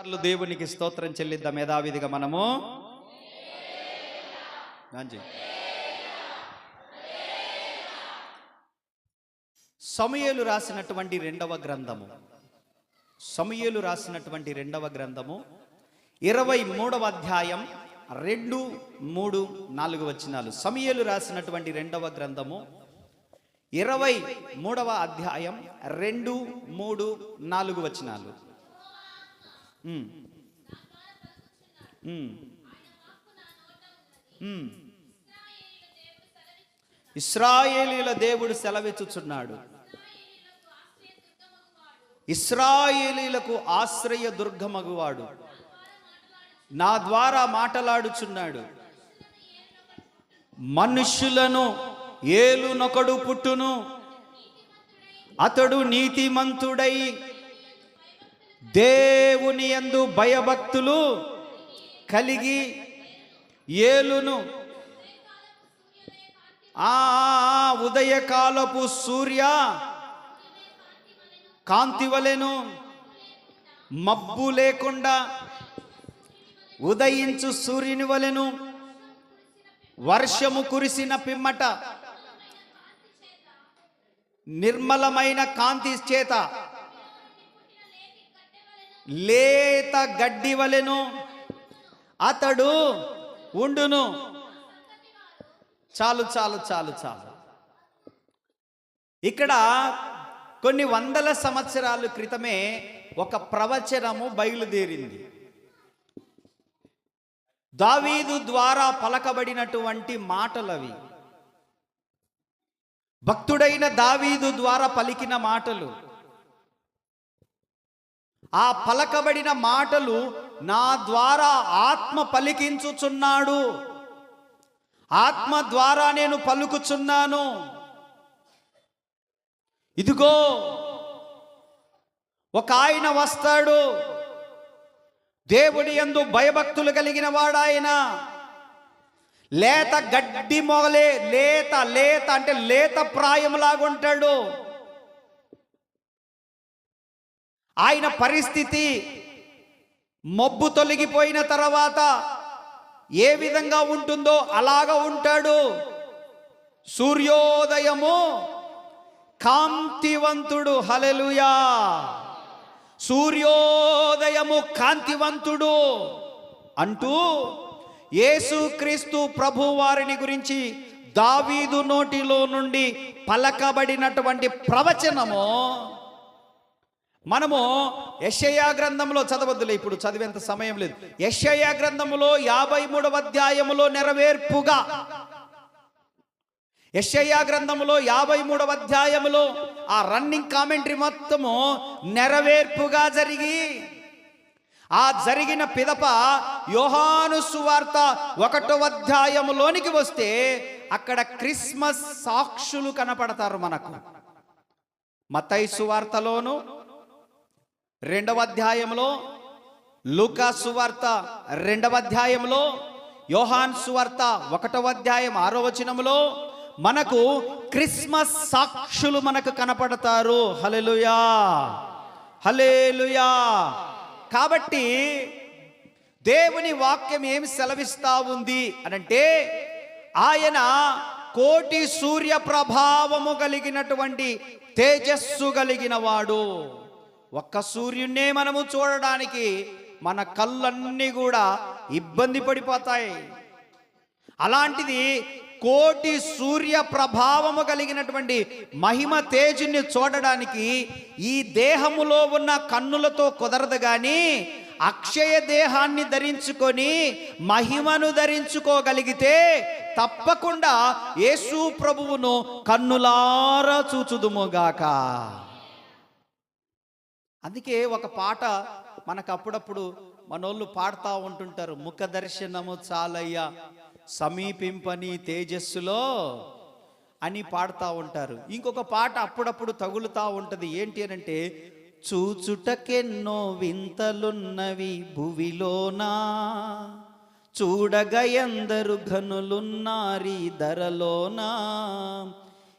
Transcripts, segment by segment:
సార్లు దేవునికి స్తోత్రం చెల్లిద్దాం. యథావిధిగా మనము. సమయలు రాసినటువంటి రెండవ గ్రంథము. సమయలు రాసినటువంటి రెండవ గ్రంథము. ఇరవై మూడవ అధ్యాయం రెండు మూడు నాలుగు వచనాలు. సమయలు రాసినటువంటి రెండవ గ్రంథము. ఇరవై మూడవ అధ్యాయం రెండు మూడు నాలుగు వచనాలు. ఇస్రాయేలీల దేవుడు సెలవిచ్చుచున్నాడు. ఇస్రాయేలీలకు ఆశ్రయ దుర్గమగువాడు. నా ద్వారా మాటలాడుచున్నాడు. మనుష్యులను ఏలునొకడు పుట్టును. అతడు నీతిమంతుడై దేవుని యందు భయభక్తులు కలిగి ఏలును. ఆ ఆ, ఉదయకాలపు సూర్య కాంతి వలెను మబ్బు లేకుండా ఉదయించు సూర్యుని వలెను వర్షము కురిసిన పిమ్మట నిర్మలమైన కాంతి చేత లేత గడ్డి వలెను అతడు ఉండును. చాలు చాలు చాలు చాలు. ఇక్కడ కొన్ని వందల సంవత్సరాల క్రితమే ఒక ప్రవచనము బయలుదేరింది. దావీదు ద్వారా పలకబడినటువంటి మాటలవి. భక్తుడైన దావీదు ద్వారా పలికిన మాటలు. ఆ పలకబడిన మాటలు నా ద్వారా ఆత్మ పలికించుచున్నాడు. ఆత్మ ద్వారా నేను పలుకుచున్నాను. ఇదిగో ఒక ఆయన వస్తాడు. దేవుడి యందు భయభక్తులు కలిగిన వాడాయన. లేత గడ్డి మొగలే లేత లేత అంటే లేత ప్రాయంలాగుంటాడు ఆయన పరిస్థితి మబ్బు తొలగిపోయిన తర్వాత ఏ విధంగా ఉంటుందో అలాగా ఉంటాడు. సూర్యోదయము కాంతివంతుడు. హలెలుయా సూర్యోదయము కాంతివంతుడు అంటూ యేసుక్రీస్తు ప్రభు వారిని గురించి దావీదు నోటిలో నుండి పలకబడినటువంటి ప్రవచనము మనము యషయా గ్రంథంలో చదవద్దులే ఇప్పుడు చదివేంత సమయం లేదు. యషయా గ్రంథములో యాభై మూడవ అధ్యాయములో నెరవేర్పుగా. యషయా గ్రంథములో యాభై మూడవ అధ్యాయములో ఆ రన్నింగ్ కామెంటరీ మొత్తము నెరవేర్పుగా జరిగి ఆ జరిగిన పిదప యోహాను సువార్త ఒకటో అధ్యాయములోనికి వస్తే అక్కడ క్రిస్మస్ సాక్షులు కనపడతారు మనకు. మతై సువార్తలోను రెండవ అధ్యాయంలో లూకా సువార్త రెండవ అధ్యాయంలో యోహాన్ సువార్త ఒకటవ అధ్యాయం ఆరో వచనంలో మనకు క్రిస్మస్ సాక్షులు మనకు కనపడతారు. హలెలుయా హలేలుయా కాబట్టి దేవుని వాక్యం ఏమి సెలవిస్తా ఉంది అనంటే ఆయన కోటి సూర్య ప్రభావము కలిగినటువంటి తేజస్సు కలిగిన వాడు ఒక్క సూర్యున్నే మనము చూడడానికి మన కళ్ళన్నీ కూడా ఇబ్బంది పడిపోతాయి. అలాంటిది కోటి సూర్య ప్రభావము కలిగినటువంటి మహిమ తేజుని చూడడానికి ఈ దేహములో ఉన్న కన్నులతో కుదరదు కానీ అక్షయ దేహాన్ని ధరించుకొని మహిమను ధరించుకోగలిగితే తప్పకుండా యేసు ప్రభువును కన్నులారా చూచుదుముగాక అందుకే ఒక పాట మనకు అప్పుడప్పుడు మనోళ్ళు పాడుతూ ఉంటుంటారు. ముఖ దర్శనము చాలయ్యా సమీపింపని తేజస్సులో అని పాడుతూ ఉంటారు. ఇంకొక పాట అప్పుడప్పుడు తగులుతూ ఉంటుంది. ఏంటి అని అంటే చూచుటకెన్నో వింతలున్నవి భువిలోనా? చూడగ ఎందరు ఘనులున్నారి ధరలోనా?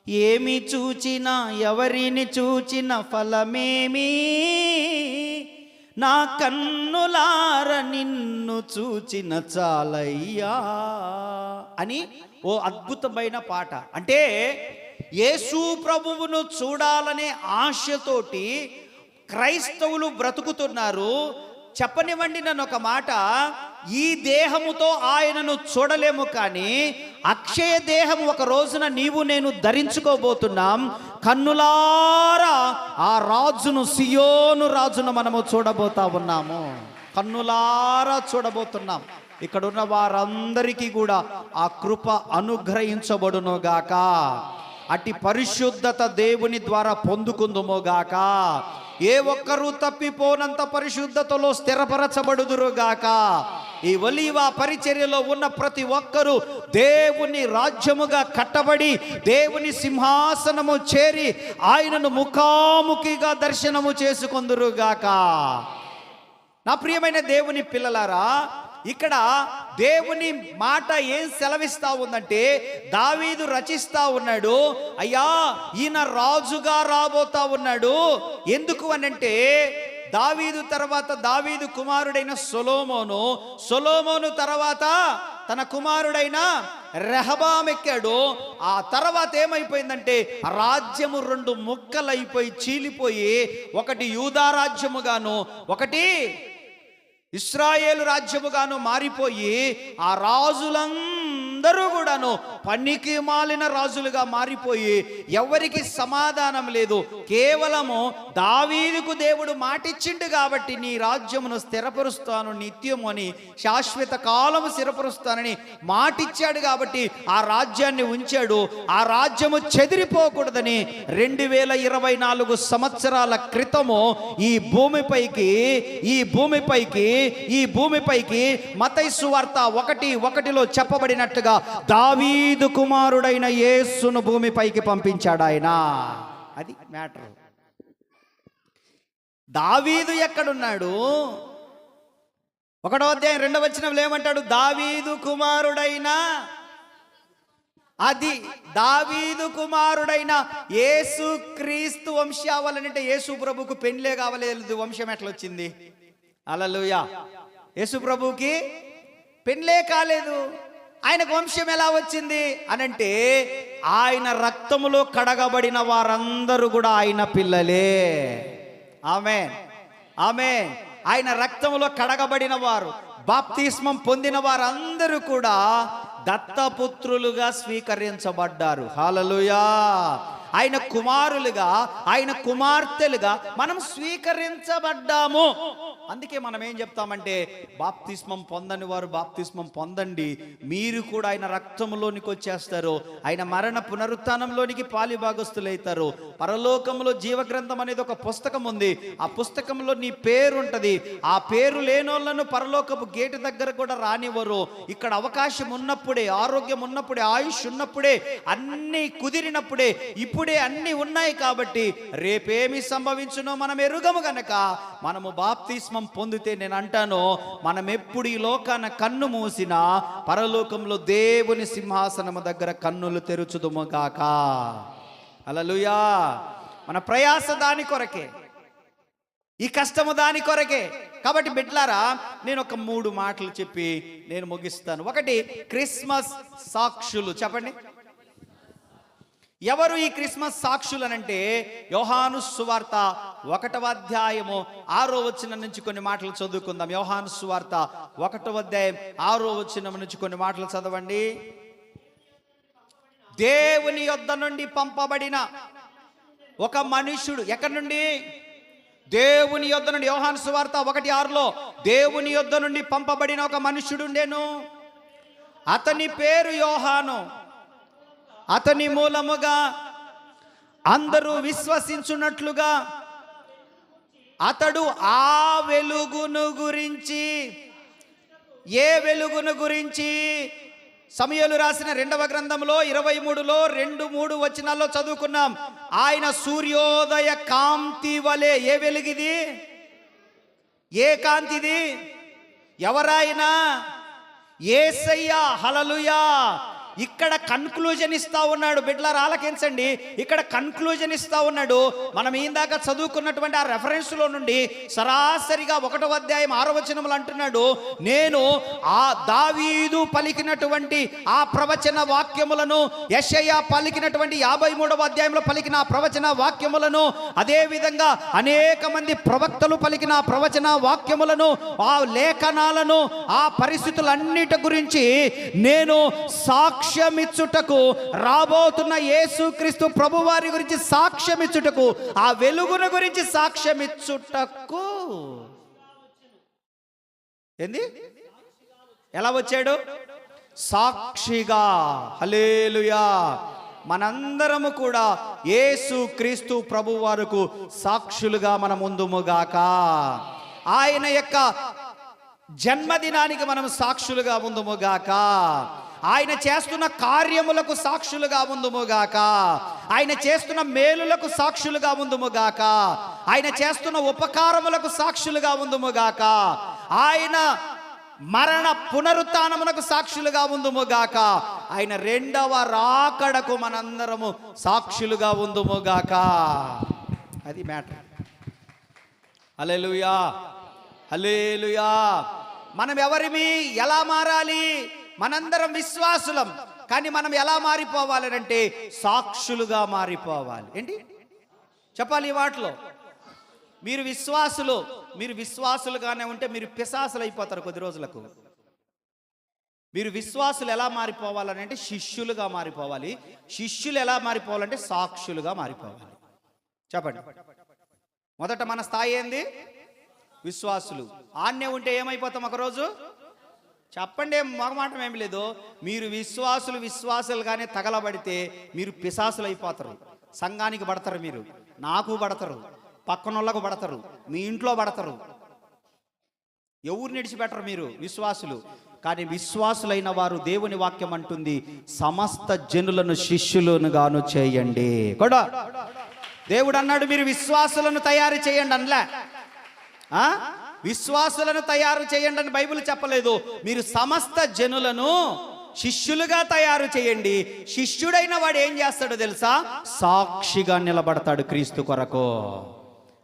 ఏమి చూచినా ఎవరిని చూచిన ఫలమేమి? నా కన్నులార నిన్ను చూచిన చాలయ్యా అని ఓ అద్భుతమైన పాట. అంటే యేసు ప్రభువును చూడాలనే ఆశతోటి క్రైస్తవులు బ్రతుకుతున్నారు. చెప్పనివ్వండి నన్ను ఒక మాట. ఈ దేహముతో ఆయనను చూడలేము కానీ అక్షయ దేహం ఒక రోజున నీవు నేను ధరించుకోబోతున్నాం. కన్నులారా ఆ రాజును సియోను రాజును మనము చూడబోతా ఉన్నాము. కన్నులారా చూడబోతున్నాం. ఇక్కడ ఉన్న వారందరికీ కూడా ఆ కృప అనుగ్రహించబడునుగాక అట్టి పరిశుద్ధత దేవుని ద్వారా పొందుకుందుమోగాక ఏ ఒక్కరూ తప్పిపోనంత పరిశుద్ధతలో స్థిరపరచబడుదురుగాక ఈ ఒలీవ పరిచర్యలో ఉన్న ప్రతి ఒక్కరూ దేవుని రాజ్యముగా కట్టబడి దేవుని సింహాసనము చేరి ఆయనను ముఖాముఖిగా దర్శనము చేసుకుందరుగాక. నా ప్రియమైన దేవుని పిల్లలారా ఇక్కడ దేవుని మాట ఏం సెలవిస్తా ఉందంటే దావీదు రచిస్తా ఉన్నాడు అయ్యా ఈయన రాజుగా రాబోతా ఉన్నాడు. ఎందుకు అనంటే దావీదు తర్వాత దావీదు కుమారుడైన సొలోమోను సొలోమోను తర్వాత తన కుమారుడైన రెహబామెక్కాడు. ఆ తర్వాత ఏమైపోయిందంటే రాజ్యము రెండు ముక్కలైపోయి చీలిపోయి ఒకటి యూదా రాజ్యముగాను ఒకటి ఇస్రాయేలు రాజ్యముగాను మారిపోయి ఆ రాజులం అందరూ కూడాను పనికి మాలిన రాజులుగా మారిపోయి ఎవరికి సమాధానం లేదు. కేవలము దావీదుకు దేవుడు మాటిచ్చిండు కాబట్టి నీ రాజ్యమును స్థిరపరుస్తాను నిత్యము అని శాశ్వత కాలము స్థిరపరుస్తానని మాటిచ్చాడు కాబట్టి ఆ రాజ్యాన్ని ఉంచాడు. ఆ రాజ్యము చెదిరిపోకూడదని రెండు వేల ఇరవై నాలుగు సంవత్సరాల క్రితము ఈ భూమిపైకి ఈ భూమిపైకి ఈ భూమిపైకి మతైసు వార్త ఒకటి ఒకటిలో చెప్పబడినట్టుగా దావీదు కుమారుడైన యేసును భూమిపైకి పంపించాడు ఆయన. అది మ్యాటర్. దావీదు ఎక్కడున్నాడు? ఒకటో అధ్యాయం రెండవ వచనంలో ఏమంటాడు? దావీదు కుమారుడైన అది దావీదు కుమారుడైన యేసు క్రీస్తు వంశావళనంటే యేసు ప్రభుకు పెండ్లే కావలేదు. వంశం ఎట్లా వచ్చింది? అలలుయా యేసు ప్రభుకి పెండ్లే కాలేదు. ఆయనకు వంశం ఎలా వచ్చింది? అనంటే ఆయన రక్తములో కడగబడిన వారందరూ కూడా ఆయన పిల్లలే. ఆమె ఆమె ఆయన రక్తములో కడగబడిన వారు బాప్తిస్మం పొందిన వారందరూ కూడా దత్తపుత్రులుగా స్వీకరించబడ్డారు. హాలలుయా. ఆయన కుమారులుగా ఆయన కుమార్తెలుగా మనం స్వీకరించబడ్డాము. అందుకే మనం ఏం చెప్తామంటే బాప్తిస్మం పొందని వారు బాప్తిస్మం పొందండి. మీరు కూడా ఆయన రక్తంలోనికి వచ్చేస్తారు. ఆయన మరణ పునరుత్నంలోనికి పాలిభాగస్తులైతారు పరలోకంలో జీవగ్రంథం అనేది ఒక పుస్తకం ఉంది. ఆ పుస్తకంలో నీ పేరు ఉంటుంది. ఆ పేరు లేనోళ్ళను పరలోకపు గేటు దగ్గర కూడా రానివ్వరు. ఇక్కడ అవకాశం ఉన్నప్పుడే ఆరోగ్యం ఉన్నప్పుడే ఆయుష్ ఉన్నప్పుడే అన్నీ కుదిరినప్పుడే ఇప్పుడు ఇప్పుడే అన్నీ ఉన్నాయి కాబట్టి రేపేమి సంభవించునో మనం ఎరుగము గనక మనము బాప్తిస్మం పొందితే నేను అంటాను మనం ఎప్పుడు ఈ లోకాన కన్ను మూసినా పరలోకంలో దేవుని సింహాసనము దగ్గర కన్నులు తెరుచుదుము గాక. అలలుయా మన ప్రయాస దాని కొరకే ఈ కష్టము దాని కొరకే. కాబట్టి బిడ్లారా నేను ఒక మూడు మాటలు చెప్పి నేను ముగిస్తాను. ఒకటి క్రిస్మస్ సాక్షులు చెప్పండి. ఎవరు ఈ క్రిస్మస్ సాక్షులనంటే యోహాను సువార్త ఒకటవ అధ్యాయము ఆరో వచ్చిన నుంచి కొన్ని మాటలు చదువుకుందాం. యోహాను సువార్త ఒకటవ అధ్యాయం ఆరో వచ్చిన నుంచి కొన్ని మాటలు చదవండి. దేవుని యొద్ద నుండి పంపబడిన ఒక మనుషుడు ఎక్కడి నుండి? దేవుని యొద్ద నుండి. యోహాను సువార్త ఒకటి ఆరులో దేవుని యొద్ద నుండి పంపబడిన ఒక మనుషుడు ఉండేను అతని పేరు యోహాను. అతని మూలముగా అందరూ విశ్వసించున్నట్లుగా అతడు ఆ వెలుగును గురించి ఏ వెలుగును గురించి సమయలు రాసిన రెండవ గ్రంథంలో ఇరవై మూడులో రెండు మూడు వచనాల్లో చదువుకున్నాం. ఆయన సూర్యోదయ కాంతి వలె ఏ వెలుగిది? ఏ కాంతిది? ఎవరాయనా? ఏసయ్యా హలలుయా ఇక్కడ కన్క్లూజన్ ఇస్తా ఉన్నాడు. బిడ్డలారు ఆలకించండి ఇక్కడ కన్క్లూజన్ ఇస్తా ఉన్నాడు. మనం ఇందాక చదువుకున్నటువంటి ఆ రెఫరెన్స్లో నుండి సరాసరిగా ఒకటో అధ్యాయం ఆరో వచనములు అంటున్నాడు. నేను ఆ దావీదు పలికినటువంటి ఆ ప్రవచన వాక్యములను యెషయా పలికినటువంటి యాభై మూడవ అధ్యాయంలో పలికిన ఆ ప్రవచన వాక్యములను అదేవిధంగా అనేక మంది ప్రవక్తలు పలికిన ఆ ప్రవచన వాక్యములను ఆ లేఖనాలను ఆ పరిస్థితులన్నిటి గురించి నేను సాక్ష్యమిచ్చుటకు రాబోతున్న యేసుక్రీస్తు ప్రభువారి గురించి సాక్ష్యమిచ్చుటకు ఆ వెలుగును గురించి సాక్ష్యమిచ్చుటకు. ఏంది? ఎలా వచ్చాడు? సాక్షిగా. హలేలుయా మనందరము కూడా యేసు క్రీస్తు ప్రభు వరకు సాక్షులుగా మన ముందుముగాక ఆయన యొక్క జన్మదినానికి మనం సాక్షులుగా ముందుముగాక ఆయన చేస్తున్న కార్యములకు సాక్షులుగా ఉందుముగాక. ఆయన చేస్తున్న మేలులకు సాక్షులుగా ఉందుముగాక. ఆయన చేస్తున్న ఉపకారములకు సాక్షులుగా ఉందుముగాక. ఆయన మరణ పునరుత్నమునకు సాక్షులుగా ఉందుముగాక. ఆయన రెండవ రాకడకు మనందరము సాక్షులుగా ఉందుముగాక. అది మ్యాటర్. అలెలుయా అలేలుయా మనం ఎవరిమి ఎలా మారాలి? మనందరం విశ్వాసులం. కానీ మనం ఎలా మారిపోవాలి అంటే సాక్షులుగా మారిపోవాలి. ఏంటి? చెప్పాలి ఈ వాటిలో మీరు విశ్వాసులు మీరు విశ్వాసులుగానే ఉంటే మీరు పిశాసులు అయిపోతారు కొద్ది రోజులకు. మీరు విశ్వాసులు ఎలా మారిపోవాలని అంటే శిష్యులుగా మారిపోవాలి. శిష్యులు ఎలా మారిపోవాలంటే సాక్షులుగా మారిపోవాలి. చెప్పండి. మొదట మన స్థాయి ఏంది? విశ్వాసులు. ఆన్నే ఉంటే ఏమైపోతాం ఒకరోజు? చెప్పండి మొగమాటం ఏమి లేదు. మీరు విశ్వాసులు విశ్వాసులుగానే తగలబడితే మీరు పిశాసులు అయిపోతారు. సంఘానికి పడతారు మీరు. నాకు పడతారు. పక్కనోళ్ళకు పడతారు. మీ ఇంట్లో పడతారు. ఎవరు నిడిచిపెట్టరు మీరు? విశ్వాసులు. కానీ విశ్వాసులైన వారు దేవుని వాక్యం అంటుంది సమస్త జనులను శిష్యులనుగాను చేయండి. కూడా. దేవుడు అన్నాడు మీరు విశ్వాసులను తయారు చేయండి అనలే. విశ్వాసులను తయారు చేయండి అని బైబిల్ చెప్పలేదు. మీరు సమస్త జనులను శిష్యులుగా తయారు చేయండి. శిష్యుడైన వాడు ఏం చేస్తాడో తెలుసా? సాక్షిగా నిలబడతాడు క్రీస్తు కొరకు.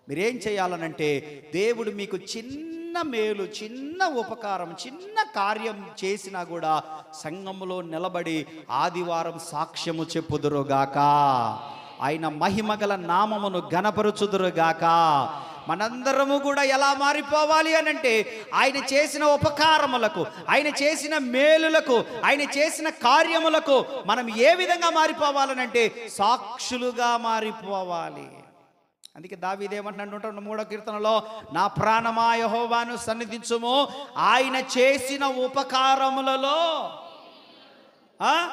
మీరేం చేయాలనంటే దేవుడు మీకు చిన్న మేలు చిన్న ఉపకారం చిన్న కార్యం చేసినా కూడా సంఘములో నిలబడి ఆదివారం సాక్ష్యము చెప్పుదురుగాక. ఆయన మహిమగల నామమును గనపరుచుదురుగాక మనందరము కూడా ఎలా మారిపోవాలి అని అంటే ఆయన చేసిన ఉపకారములకు ఆయన చేసిన మేలులకు ఆయన చేసిన కార్యములకు మనం ఏ విధంగా మారిపోవాలనంటే సాక్షులుగా మారిపోవాలి. అందుకే దావీదేమంటున్నాడు మూడో కీర్తనలో నా ప్రాణమా యహోవాను సన్నిధించుము ఆయన చేసిన ఉపకారములలో. ఆ?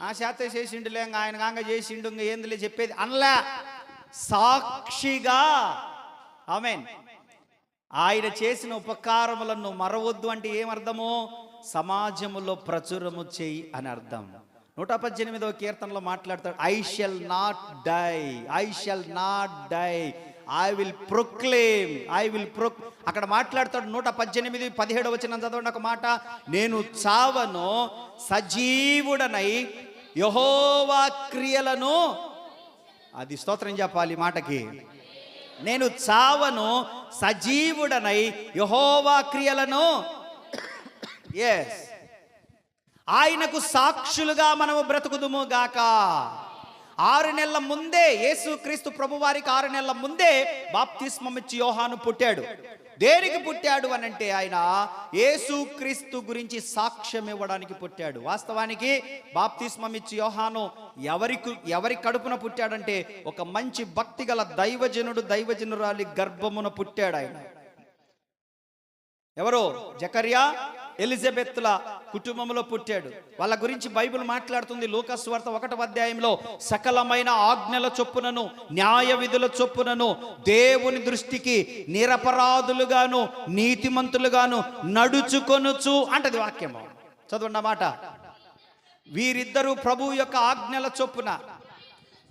ఆ శాత చేసిండులే ఆయన కాంగ చేసిండు ఇంకా ఏందిలే చెప్పేది అనలే. సాక్షిగా ఆమెన్. ఆయన చేసిన ఉపకారములను మరవద్దు అంటే ఏమర్థము సమాజములో ప్రచురము చేయి అని అర్థం. నూట పద్దెనిమిదవ కీర్తనలో మాట్లాడతాడు I shall not die I shall not die I will proclaim I will pro అక్కడ మాట్లాడతాడు నూట పద్దెనిమిది పదిహేడు వచ్చిన చదవండి ఒక మాట. నేను చావను సజీవుడనై యహోవా క్రియలను అది స్తోత్రం చెప్పాలి మాటకి. నేను చావను సజీవుడనై యహోవా క్రియలను. ఎస్ ఆయనకు సాక్షులుగా మనము బ్రతుకుదుము గాక. ఆరు నెలల ముందే యేసుక్రీస్తు ప్రభు వారికి ఆరు నెలల ముందే బాప్తిస్మం ఇచ్చి యోహాను పుట్టాడు. దేనికి పుట్టాడు అని అంటే ఆయన యేసుక్రీస్తు గురించి సాక్ష్యం ఇవ్వడానికి పుట్టాడు. వాస్తవానికి బాప్తిస్మం ఇచ్చి యోహాను ఎవరికి ఎవరి కడుపున పుట్టాడంటే ఒక మంచి భక్తి గల దైవజనుడు దైవజనురాలి గర్భమున పుట్టాడు ఆయన. ఎవరు? జకర్యా? ఎలిజబెత్ల కుటుంబంలో పుట్టాడు. వాళ్ళ గురించి బైబిల్ మాట్లాడుతుంది లూకస్ వార్త ఒకటవ అధ్యాయంలో. సకలమైన ఆజ్ఞల చొప్పునను న్యాయ విధుల చొప్పునను దేవుని దృష్టికి నిరపరాధులుగాను నీతిమంతులుగాను నడుచుకొనుచు అంటది వాక్యము. చదవండి మాట. వీరిద్దరూ ప్రభు యొక్క ఆజ్ఞల చొప్పున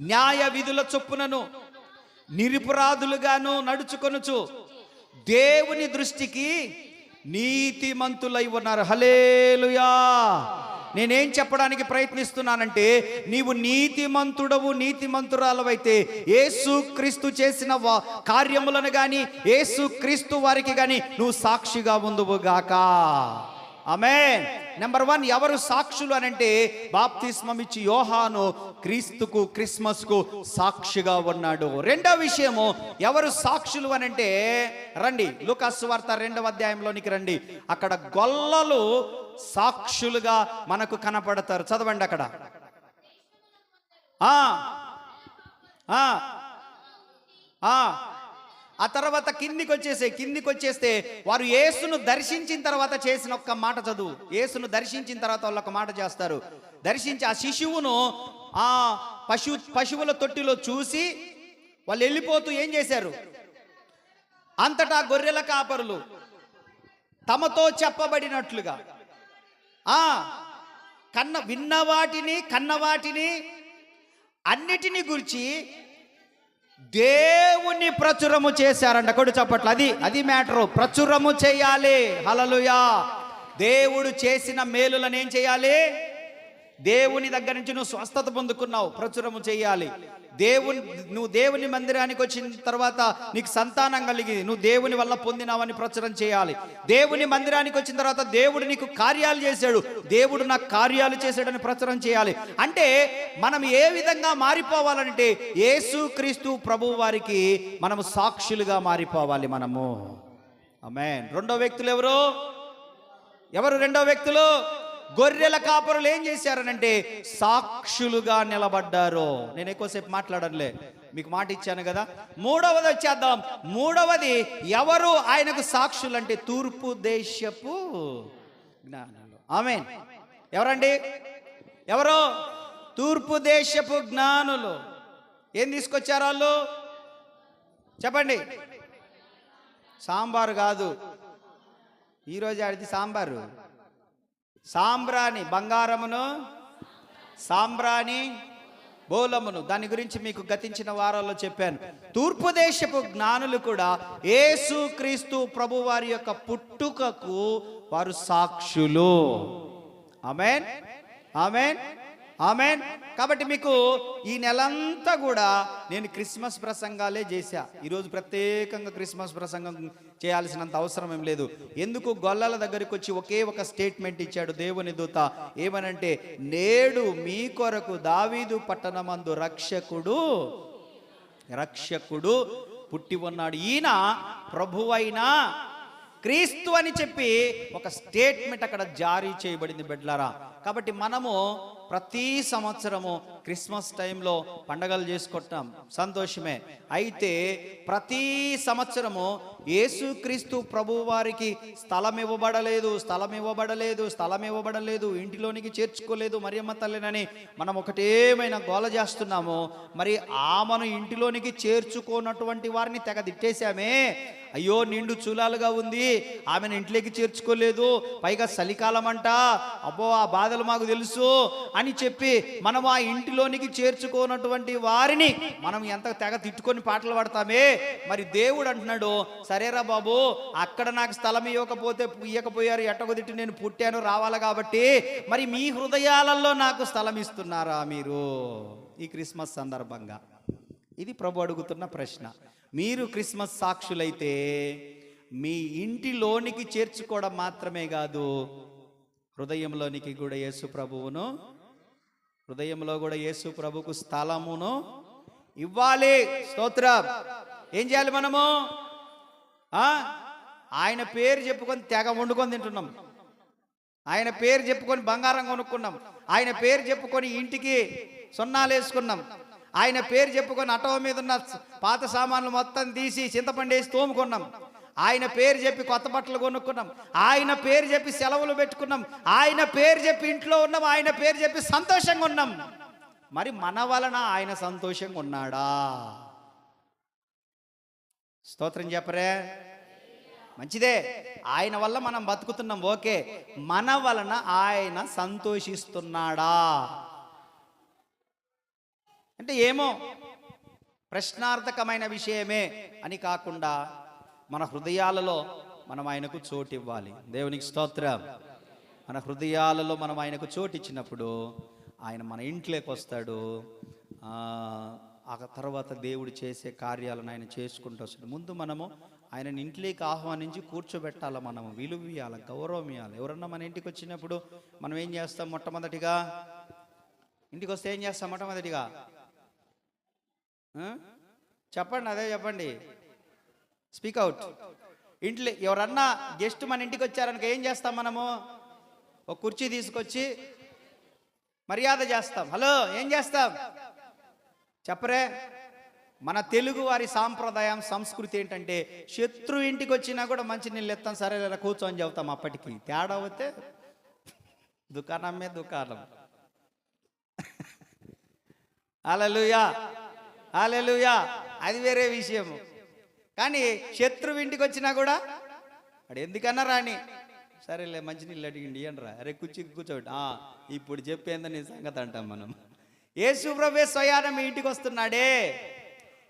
న్యాయ విధుల చొప్పునను నిరపరాధులుగాను నడుచుకొనుచు దేవుని దృష్టికి నీతిమంతులై ఉన్నారు. హలేలుయా నేనేం చెప్పడానికి ప్రయత్నిస్తున్నానంటే నీవు నీతిమంతుడవు నీతిమంతురాలవైతే ఏసుక్రీస్తు చేసిన వా- కార్యములను కానీ ఏసుక్రీస్తు వారికి కానీ నువ్వు సాక్షిగా ఉందువుగాక. ఆమె నెంబర్ వన్ ఎవరు సాక్షులు అని అంటే బాప్తిస్మం ఇచ్చి యోహాను క్రీస్తుకు క్రిస్మస్కు సాక్షిగా ఉన్నాడు. రెండవ విషయము ఎవరు సాక్షులు అని అంటే రండి లూకాసు వార్త రెండవ అధ్యాయంలోనికి రండి. అక్కడ గొల్లలు సాక్షులుగా మనకు కనపడతారు. చదవండి అక్కడ. ఆ ఆ. ఆ తర్వాత కిందికి వచ్చేసే కిందికి వచ్చేస్తే వారు యేసును దర్శించిన తర్వాత చేసిన ఒక్క మాట చదువు. యేసును దర్శించిన తర్వాత వాళ్ళు ఒక మాట చేస్తారు. దర్శించి ఆ శిశువును ఆ పశు పశువుల తొట్టిలో చూసి వాళ్ళు వెళ్ళిపోతూ ఏం చేశారు? అంతటా గొర్రెల కాపరులు తమతో చెప్పబడినట్లుగా ఆ కన్న విన్న వాటిని కన్న వాటిని అన్నిటిని గురించి దేవుని ప్రచురము చేశారంట. కొడు చప్పట్లు. అది అది మ్యాటరు. ప్రచురము చేయాలి. హలలుయా దేవుడు చేసిన మేలులను ఏం చేయాలి? దేవుని దగ్గర నుంచి నువ్వు స్వస్థత పొందుకున్నావు ప్రచురము చేయాలి. దేవుని నువ్వు దేవుని మందిరానికి వచ్చిన తర్వాత నీకు సంతానం కలిగి నువ్వు దేవుని వల్ల పొందినావని ప్రచురం చేయాలి. దేవుని మందిరానికి వచ్చిన తర్వాత దేవుడు నీకు కార్యాలు చేశాడు. దేవుడు నాకు కార్యాలు చేశాడని ప్రచురం చేయాలి. అంటే మనం ఏ విధంగా మారిపోవాలంటే యేసు క్రీస్తు ప్రభు వారికి మనము సాక్షులుగా మారిపోవాలి మనము. ఆమె రెండో వ్యక్తులు ఎవరు? ఎవరు రెండో వ్యక్తులు? గొర్రెల కాపరులు ఏం చేశారనంటే సాక్షులుగా నిలబడ్డారు. నేను ఎక్కువసేపు మాట్లాడనులే మీకు మాట ఇచ్చాను కదా. మూడవది వచ్చేద్దాం. మూడవది ఎవరు ఆయనకు సాక్షులు అంటే తూర్పు దేశపు జ్ఞానులు. ఆమె ఎవరండి? ఎవరు? తూర్పు దేశపు జ్ఞానులు. ఏం తీసుకొచ్చారు వాళ్ళు? చెప్పండి. సాంబారు కాదు. ఈరోజు ఆడిది సాంబారు. సాంబ్రాణి బంగారమును సాంబ్రాణి బోలమును. దాని గురించి మీకు గతించిన వారాల్లో చెప్పాను. తూర్పు దేశపు జ్ఞానులు కూడా ఏసు క్రీస్తు ప్రభు వారి యొక్క పుట్టుకకు వారు సాక్షులు. ఆమెన్. ఆమెన్. ఆమెన్. కాబట్టి మీకు ఈ నెలంతా కూడా నేను క్రిస్మస్ ప్రసంగాలే చేశా. ఈరోజు ప్రత్యేకంగా క్రిస్మస్ ప్రసంగం చేయాల్సినంత అవసరం ఏం లేదు. ఎందుకు? గొల్లల దగ్గరికి వచ్చి ఒకే ఒక స్టేట్మెంట్ ఇచ్చాడు దేవుని దూత. ఏమనంటే నేడు మీ కొరకు దావీదు పట్టణమందు రక్షకుడు రక్షకుడు పుట్టి ఉన్నాడు. ఈయన ప్రభువైనా క్రీస్తు అని చెప్పి ఒక స్టేట్మెంట్ అక్కడ జారీ చేయబడింది బిడ్లారా. కాబట్టి మనము ప్రతి సంవత్సరము క్రిస్మస్ టైంలో పండగలు చేసుకుంటాం. సంతోషమే. అయితే ప్రతి సంవత్సరము యేసుక్రీస్తు ప్రభు వారికి స్థలం ఇవ్వబడలేదు స్థలం ఇవ్వబడలేదు స్థలం ఇవ్వబడలేదు ఇంటిలోనికి చేర్చుకోలేదు మరియమ్మ తల్లినని మనం ఒకటేమైనా గోల చేస్తున్నాము. మరి ఆమెను ఇంటిలోనికి చేర్చుకోనటువంటి వారిని తెగ దిట్టేశామే అయ్యో నిండు చూలాలుగా ఉంది. ఆమెను ఇంట్లోకి చేర్చుకోలేదు. పైగా చలికాలం అంట అబ్బో ఆ బాధలు మాకు తెలుసు అని చెప్పి మనం ఆ ఇంటిలోనికి చేర్చుకోనటువంటి వారిని మనం ఎంత తెగ తిట్టుకొని పాటలు పాడతామే. మరి దేవుడు అంటున్నాడు సరేరా బాబు అక్కడ నాకు స్థలం ఇవ్వకపోతే ఇవ్వకపోయారు ఎట్టగొదిట్టి తిట్టి నేను పుట్టాను రావాలి కాబట్టి మరి మీ హృదయాలలో నాకు స్థలం ఇస్తున్నారా మీరు? ఈ క్రిస్మస్ సందర్భంగా. ఇది ప్రభు అడుగుతున్న ప్రశ్న. మీరు క్రిస్మస్ సాక్షులైతే మీ ఇంటిలోనికి చేర్చుకోవడం మాత్రమే కాదు హృదయంలోనికి కూడా యేసు ప్రభువును హృదయంలో కూడా యేసు ప్రభుకు స్థలమును ఇవ్వాలి. స్తోత్ర. ఏం చేయాలి మనము? ఆయన పేరు చెప్పుకొని తెగ వండుకొని తింటున్నాం. ఆయన పేరు చెప్పుకొని బంగారం కొనుక్కున్నాం. ఆయన పేరు చెప్పుకొని ఇంటికి సున్నాలు వేసుకున్నాం ఆయన పేరు చెప్పుకొని అటవ మీద ఉన్న పాత సామాన్లు మొత్తం తీసి చింతపండు వేసి తోముకున్నాం. ఆయన పేరు చెప్పి కొత్త బట్టలు కొనుక్కున్నాం. ఆయన పేరు చెప్పి సెలవులు పెట్టుకున్నాం. ఆయన పేరు చెప్పి ఇంట్లో ఉన్నాం. ఆయన పేరు చెప్పి సంతోషంగా ఉన్నాం. మరి మన వలన ఆయన సంతోషంగా ఉన్నాడా? స్తోత్రం చెప్పరే? మంచిదే. ఆయన వల్ల మనం బతుకుతున్నాం. ఓకే. మన వలన ఆయన సంతోషిస్తున్నాడా? అంటే ఏమో? ప్రశ్నార్థకమైన విషయమే అని కాకుండా మన హృదయాలలో మనం ఆయనకు చోటు ఇవ్వాలి దేవునికి స్తోత్రం. మన హృదయాలలో మనం ఆయనకు చోటు ఇచ్చినప్పుడు ఆయన మన ఇంట్లోకి వస్తాడు. ఆ తర్వాత దేవుడు చేసే కార్యాలను ఆయన చేసుకుంటూ వస్తాడు. ముందు మనము ఆయనని ఇంట్లోకి ఆహ్వానించి కూర్చోబెట్టాలి మనము? విలువ ఇవ్వాలి? గౌరవం ఇవ్వాలి? ఎవరన్నా మన ఇంటికి వచ్చినప్పుడు మనం ఏం చేస్తాం? మొట్టమొదటిగా? ఇంటికి వస్తే ఏం చేస్తాం? మొట్టమొదటిగా? చెప్పండి అదే చెప్పండి. స్పీక్ అవుట్ ఇంట్లో ఎవరన్నా గెస్ట్ మన ఇంటికి వచ్చారనుక ఏం చేస్తాం మనము? ఒక కుర్చీ తీసుకొచ్చి మర్యాద చేస్తాం. హలో ఏం చేస్తాం? చెప్పరే. మన తెలుగు వారి సాంప్రదాయం సంస్కృతి ఏంటంటే శత్రు ఇంటికి వచ్చినా కూడా మంచి నీళ్ళు ఎత్తాం సరే లేదా కూర్చొని చెబుతాం అప్పటికి. తేడా అవుతే దుకాణమే దుకాణం. అలలుయా అలలుయా అది వేరే విషయము. కానీ శత్రువు ఇంటికి వచ్చినా కూడా అడు ఎందుకన్నా రాని. సరేలే మంచి నీళ్ళు అడిగిండి అనరా అరే కూర్చి కూర్చోబెట్టి. ఇప్పుడు చెప్పేంద నీ సంగతి అంటాం మనం. ఏసుప్రభే ప్రభే స్వయాన మీ ఇంటికి వస్తున్నాడే.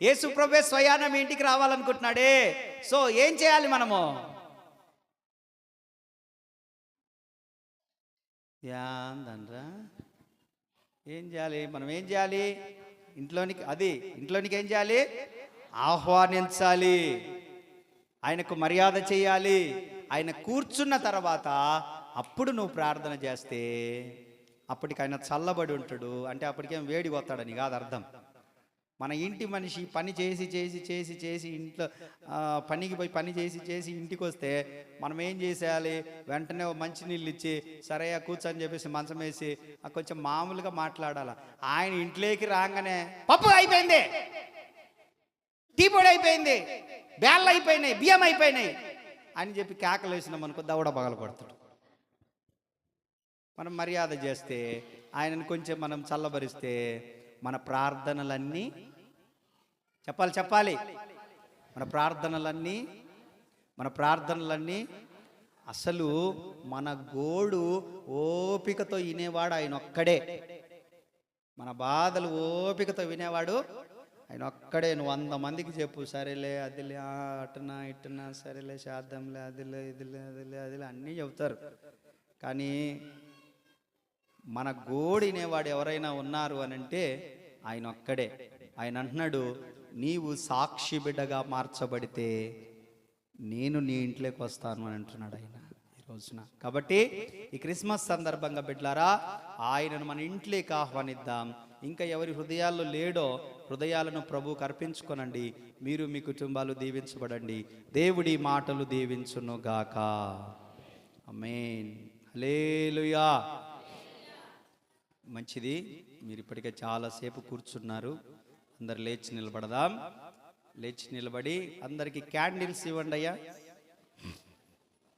ఏసుప్రభే ప్రభే స్వయాన మీ ఇంటికి రావాలనుకుంటున్నాడే. సో ఏం చేయాలి మనము? యాందనరా ఏం చేయాలి? మనం ఏం చేయాలి? ఇంట్లోనికి అది ఇంట్లోనికి ఏం చేయాలి? ఆహ్వానించాలి. ఆయనకు మర్యాద చేయాలి. ఆయన కూర్చున్న తర్వాత అప్పుడు నువ్వు ప్రార్థన చేస్తే అప్పటికి ఆయన చల్లబడి ఉంటాడు. అంటే అప్పటికేం వేడి వస్తాడని కాదు అర్థం. మన ఇంటి మనిషి పని చేసి చేసి చేసి చేసి ఇంట్లో పనికి పోయి పని చేసి చేసి ఇంటికి వస్తే మనం ఏం చేసేయాలి? వెంటనే మంచి నీళ్ళు ఇచ్చి సరే కూర్చొని చెప్పేసి మంచం వేసి కొంచెం మామూలుగా మాట్లాడాలి. ఆయన ఇంట్లోకి రాగానే పప్పు అయిపోయింది. టీ పొడి అయిపోయింది. బేళ్ళు అయిపోయినాయి బియ్యం అయిపోయినాయి అని చెప్పి కేకలు వేసినాం అనుకో దవడ పగల కొడతాడు. మనం మర్యాద చేస్తే ఆయనను కొంచెం మనం చల్లబరిస్తే మన ప్రార్థనలన్నీ చెప్పాలి చెప్పాలి. మన ప్రార్థనలన్నీ మన ప్రార్థనలన్నీ అసలు మన గోడు ఓపికతో వినేవాడు ఆయన ఒక్కడే. మన బాధలు ఓపికతో వినేవాడు ఆయన ఒక్కడే. నువ్వు వంద మందికి చెప్పు సరేలే అదిలే అటునా ఇటునా సరేలే శాద్దంలే అదిలే ఇదిలే అదిలే అదిలే అన్నీ చెబుతారు. కానీ మన గోడినేవాడు ఎవరైనా ఉన్నారు అని అంటే ఆయన ఒక్కడే. ఆయన అంటున్నాడు నీవు సాక్షి బిడ్డగా మార్చబడితే నేను నీ ఇంట్లోకి వస్తాను అని అంటున్నాడు ఆయన ఈ రోజున. కాబట్టి ఈ క్రిస్మస్ సందర్భంగా బిడ్లారా ఆయనను మన ఇంట్లోకి ఆహ్వానిద్దాం. ఇంకా ఎవరి హృదయాల్లో లేడో హృదయాలను ప్రభువు కర్పించుకోనండి మీరు మీ కుటుంబాలు దీవించబడండి. దేవుడి మాటలు దీవించును గాక అమేన్ హలేలుయా మంచిది. మీరు ఇప్పటికే చాలాసేపు కూర్చున్నారు. అందరు లేచి నిలబడదాం. లేచి నిలబడి అందరికి క్యాండిల్స్ ఇవ్వండి అయ్యా.